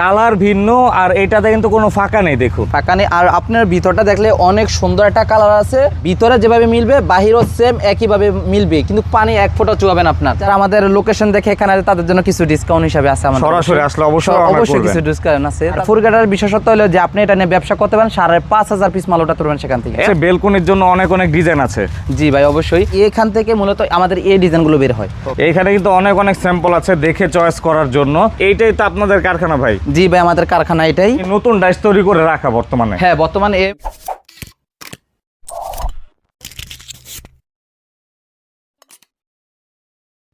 Colour ভিন্ন আর এটাতে কিন্তু কোনো ফাঁকা নেই দেখুন। ফাঁকা নেই। আর আপনার ভিতরটা দেখলে অনেক সুন্দর একটা কালার আছে। ভিতরে যেভাবে মিলবে বাহিরও সেম একইভাবে মিলবে। কিন্তু পানি এক ফোঁটা চুয়াবেন আপনার। যারা আমাদের লোকেশন দেখে এখানে তাদের জন্য কিছু ডিসকাউন্ট হিসাবে আছে আমাদের সরাসরি আসলে অবশ্যই অবশ্যই কিছু ডিসকাউন্ট আছে। ফুরগাটার বিশেষত্ব হলো যে আপনি এটা নিয়ে ব্যবসা করতে পারেন সাড়ে পাঁচ হাজার পিস মাল ওটা তুলবেন সেখান থেকে। আচ্ছা বেলকনির জন্য অনেক অনেক ডিজাইন আছে। জি ভাই অবশ্যই। এখান থেকে মূলত আমাদের এই ডিজাইনগুলো বের হয়। এইখানে কিন্তু অনেক অনেক স্যাম্পল আছে দেখে চয়েস করার জন্য। এইটাই তো আপনাদের কারখানা ভাই। জি ভাই আমাদের কারখানা এটাই। নতুন ডাইস তৈরি করে রাখা বর্তমানে। হ্যাঁ বর্তমানে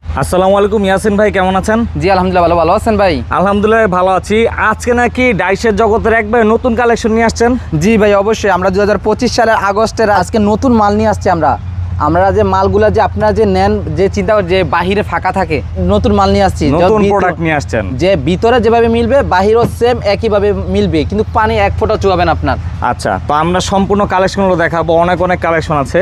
আসসালামু আলাইকুম ইয়াসিন ভাই কেমন আছেন? জি আলহামদুলিল্লাহ ভালো ভালো আছেন ভাই? আলহামদুলিল্লাহ ভালো আছি। আজকে নাকি ডাইসের জগতের একবার নতুন কালেকশন নিয়ে আসছেন? জি ভাই অবশ্যই। আমরা দুই হাজার পঁচিশ সালের আগস্টের আজকে নতুন মাল নিয়ে আসছি আমরা। আমরা যে মালগুলা যে আপনারা যে নেন যে চিন্তা যে বাহিরে ফাঁকা থাকে নতুন মাল নিয়ে আসছি নতুন প্রোডাক্ট নিয়ে আসছেন। যে ভিতরে যেভাবে মিলবে বাহিরও সেম একইভাবে মিলবে কিন্তু পানি এক ফোঁটা চুয়াবেন আপনার। আচ্ছা তো আমরা সম্পূর্ণ কালেকশনগুলো দেখাবো অনেক অনেক কালেকশন আছে।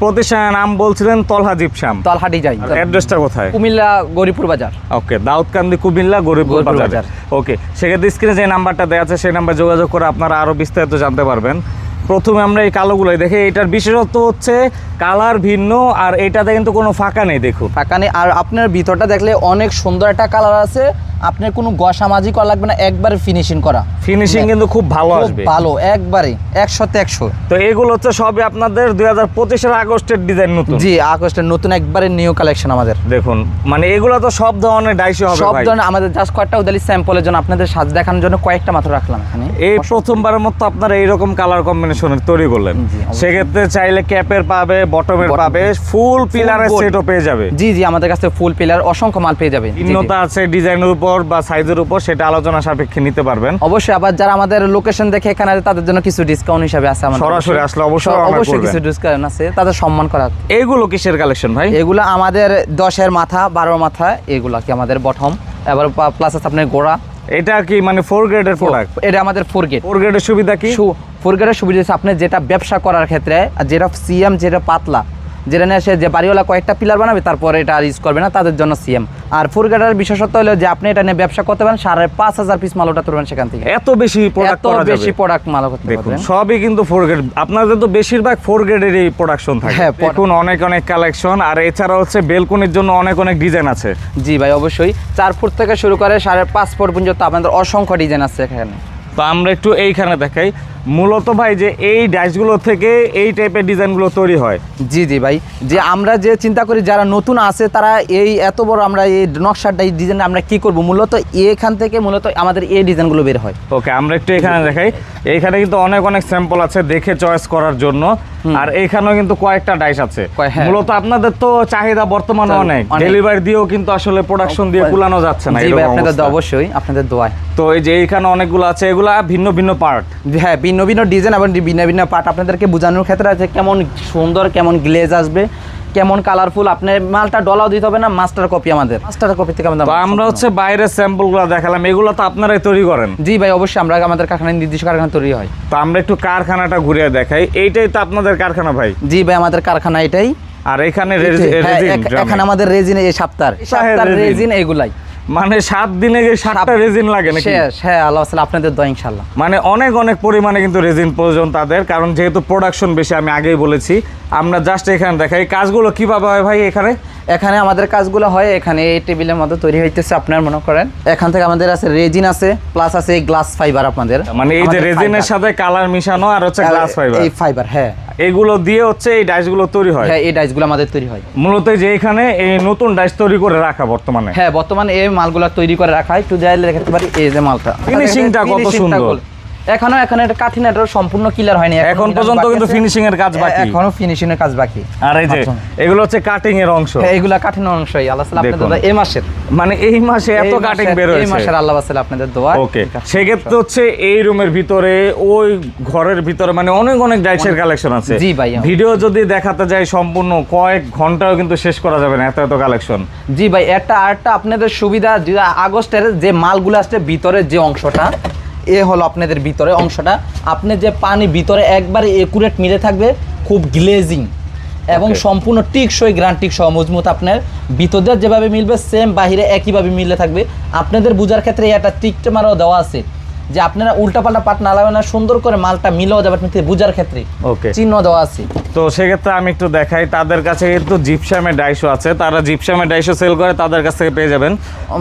প্রতিষ্ঠানের নাম বলছিলেন তলহা জিপসাম। তলহাটি যাই। অ্যাড্রেসটা কোথায়? কুমিল্লা গরিপুর বাজার। ওকে দাউদকান্দি কুমিল্লা বাজার। বাজার। ওকে সেক্ষেত্রে স্ক্রিনে যে নাম্বারটা দেওয়া আছে সেই নাম্বার যোগাযোগ করে আপনারা আরও বিস্তারিত জানতে পারবেন। প্রথমে আমরা এই কালোগুলোই দেখে। এটার বিশেষত্ব হচ্ছে কালার ভিন্ন আর এটাতে কিন্তু কোনো ফাঁকা নেই, দেখুন। ফাঁকা নেই। আর আপনার ভিতরটা দেখলে অনেক সুন্দর একটা কালার আছে। আপনার কোনো গসামাজি করা লাগবে না একবারে ফিনিশিং করা। ফিনিশিং কিন্তু খুব ভালো আসবে। ভালো একবারে একশোতে একশো। তো এগুলো হচ্ছে সবই আপনাদের দুই হাজার পঁচিশের আগস্টের ডিজাইন নতুন। জি আগস্টের নতুন একবারে নিউ কালেকশন আমাদের। দেখুন মানে এগুলো তো সব ধরনের ডাইসি হবে সব ধরনের আমাদের জাস্ট কয়েকটা উদালি স্যাম্পলের জন্য আপনাদের সাজ দেখানোর জন্য কয়েকটা মাত্র রাখলাম এখানে। এই প্রথমবারের মতো আপনারা এইরকম কালার কম্বিনেশনের তৈরি করলেন। সেক্ষেত্রে চাইলে ক্যাপের পাবে বটমের পাবে ফুল পিলারের সেটও পেয়ে যাবে। জি জি আমাদের কাছে ফুল পিলার অসংখ্য মাল পেয়ে যাবে। ভিন্নতা আছে ডিজাইনের উপর বা সাইজের উপর সেটা আলোচনা সাপেক্ষে নিতে পারবেন। অবশ্যই আবার যারা আমাদের লোকেশন দেখে এখানে আসে, তাদের জন্য কিছু ডিসকাউন্ট হিসাবে আছে আমাদের সরাসরি আসলে অবশ্যই অবশ্যই কিছু ডিসকাউন্ট আছে তাদের সম্মান করা। এইগুলো কিসের কালেকশন ভাই? এগুলো আমাদের দশের মাথা বারোর মাথা এগুলা কি আমাদের বটম এবার প্লাস আছে আপনার গোড়া। এটা কি মানে ফোর গ্রেডের প্রোডাক্ট এটা আমাদের ফোর গ্রেড ফোর গ্রেডের সুবিধা কি? ফোর গ্রেডের সুবিধা আপনি যেটা ব্যবসা করার ক্ষেত্রে আর যেটা সিএম যেটা পাতলা যেটা নিয়ে সে যে বাড়িওয়ালা কয়েকটা পিলার বানাবে তারপরে এটা আর ইউজ করবে না তাদের জন্য সিএম আর ফোর গেটের বিশেষত্ব হলো যে আপনি এটা নিয়ে ব্যবসা করতে পারেন সাড়ে পাঁচ হাজার পিস মাল ওটা তুলবেন সেখান থেকে। এত বেশি এত বেশি প্রোডাক্ট মাল করতে দেখুন পারবেন। সবই কিন্তু ফোর গ্রেড আপনাদের তো বেশিরভাগ ফোর গ্রেডের এই প্রোডাকশন থাকে। হ্যাঁ, product- অনেক অনেক কালেকশন আর এছাড়া হচ্ছে বেলকনির জন্য অনেক অনেক ডিজাইন আছে। জি ভাই অবশ্যই। চার ফুট থেকে শুরু করে সাড়ে পাঁচ ফুট পর্যন্ত আপনাদের অসংখ্য ডিজাইন আছে এখানে। তো আমরা একটু এইখানে দেখাই। মূলত ভাই যে এই ডাইসগুলো থেকে এই টাইপের ডিজাইনগুলো তৈরি হয়। জি জি ভাই। যে আমরা যে চিন্তা করি যারা নতুন আছে তারা এই এত বড় আমরা এই নকশাটা এই ডিজাইন আমরা কি করব? মূলত এখান থেকে মূলত আমাদের এই ডিজাইনগুলো বের হয়। ওকে আমরা একটু এখানে দেখাই। এইখানে কিন্তু অনেক অনেক স্যাম্পল আছে দেখে চয়েস করার জন্য। আর এখানেও কিন্তু কয়েকটা ডাইস আছে। হ্যাঁ। মূলত আপনাদের তো চাহিদা বর্তমানে অনেক। অনেক। ডেলিভারি দিয়েও কিন্তু আসলে প্রোডাকশন দিয়ে কুলানো যাচ্ছে না জি ভাই আপনাদের অবশ্যই আপনাদের দোয়ায়। তো এই যে এইখানে অনেকগুলো আছে এগুলা ভিন্ন ভিন্ন পার্ট হ্যাঁ ভিন্ন ভিন্ন ডিজাইন এবং ভিন্ন ভিন্ন পার্ট আপনাদেরকে বোঝানোর ক্ষেত্রে আছে কেমন সুন্দর কেমন গ্লেজ আসবে কেমন কালারফুল আপনার মালটা ডলাও দিতে হবে না মাস্টার কপি আমাদের। মাস্টার কপি থেকে আমাদের তো আমরা হচ্ছে বাইরের স্যাম্পলগুলো দেখালাম এগুলো তো আপনারাই তৈরি করেন। জি ভাই অবশ্যই আমরা আমাদের কারখানায় নির্দিষ্ট কারখানা তৈরি হয়। তো আমরা একটু কারখানাটা ঘুরে দেখাই। এইটাই তো আপনাদের কারখানা ভাই? জি ভাই আমাদের কারখানা এটাই। আর এখানে হ্যাঁ, এখানে আমাদের রেজিন এই সপ্তাহ সপ্তাহ resin। রেজিন। এগুলাই মানে সাত দিনে গিয়ে সাতটা রেজিন লাগে নাকি? হ্যাঁ হ্যাঁ আল্লাহ আসলে আপনাদের দয় ইনশাল্লাহ মানে অনেক অনেক পরিমাণে কিন্তু রেজিন প্রয়োজন তাদের কারণ যেহেতু প্রোডাকশন বেশি আমি আগেই বলেছি। আমরা জাস্ট এখানে দেখাই। কাজগুলো কীভাবে হয় ভাই এখানে? এখানে আমাদের কাজগুলো হয় এখানে এই টেবিলের মতো তৈরি হইতেছে আপনার মনে করেন। এখান থেকে আমাদের আছে রেজিন আছে প্লাস আছে এই গ্লাস ফাইবার আপনাদের। মানে এই যে রেজিনের সাথে কালার মিশানো আর হচ্ছে গ্লাস ফাইবার এই ফাইবার হ্যাঁ। এগুলো দিয়ে হচ্ছে এই ডাইসগুলো তৈরি হয়? হ্যাঁ এই ডাইসগুলো আমাদের তৈরি হয়। মূলত যে এখানে এই নতুন ডাইস তৈরি করে রাখা বর্তমানে। হ্যাঁ বর্তমানে এই মালগুলো তৈরি করে রাখা হয়। একটু যাইলে দেখতে পারি এই যে মালটা। Finishing-টা কত সুন্দর। এখনও এখানে এটা কাঠিন এটা সম্পূর্ণ ক্লিয়ার হয়নি। এখন পর্যন্ত কিন্তু ফিনিশিং এর কাজ বাকি। এখনও ফিনিশিং এর কাজ বাকি। আর এই যে। এগুলো হচ্ছে কাটিং এর অংশ। হ্যাঁ এগুলা কাঠিন অংশই। আল্লাহ তাআলা আপনাদের দোয়া এই মাসের। মানে এই মাসে এত কাটিং বের এই মাসের আল্লাহ বাসালে আপনাদের দোয়া ওকে সেক্ষেত্রে হচ্ছে এই রুমের ভিতরে ওই ঘরের ভিতরে মানে অনেক অনেক ডাইসের কালেকশন আছে। জি ভাই। ভিডিও যদি দেখাতে যাই সম্পূর্ণ কয়েক ঘন্টাও কিন্তু শেষ করা যাবে না এত এত কালেকশন জি ভাই একটা আরেকটা আপনাদের সুবিধা যে আগস্টের যে মালগুলো আসছে ভিতরের যে অংশটা এ হলো আপনাদের ভিতরে অংশটা। আপনি যে পানি ভিতরে একবারে একুরেট মিলে থাকবে খুব গ্লেজিং এবং সম্পূর্ণ টিকসই গ্রান্টিক সহ মজমুত আপনার। ভিতরদের যেভাবে মিলবে সেম বাহিরে একইভাবে মিলে থাকবে। আপনাদের বোঝার ক্ষেত্রে এটা টিকটে মারাও দেওয়া আছে। যে আপনারা উল্টাপাল্টা পাট না লাগাবেন না সুন্দর করে মালটা মিলেও যাবে আপনাদের বুঝার ক্ষেত্রে। ওকে। চিহ্ন দেওয়া আছে। তো সেক্ষেত্রে আমি একটু দেখাই তাদের কাছে কিন্তু জিপসামের ডাইশো আছে। তারা জিপসামের ডাইশো সেল করে তাদের কাছ থেকে পেয়ে যাবেন।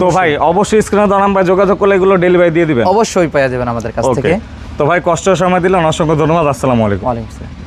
তো ভাই অবশ্যই স্ক্রিনে তো নাম্বার যোগাযোগ করলে এগুলো ডেলিভারি দিয়ে দিবেন। অবশ্যই পেয়ে যাবেন আমাদের কাছ থেকে। তো ভাই কষ্ট সময় দিলেন অসংখ্য ধন্যবাদ আসসালামু আলাইকুম। ওয়ালাইকুম আসসালাম।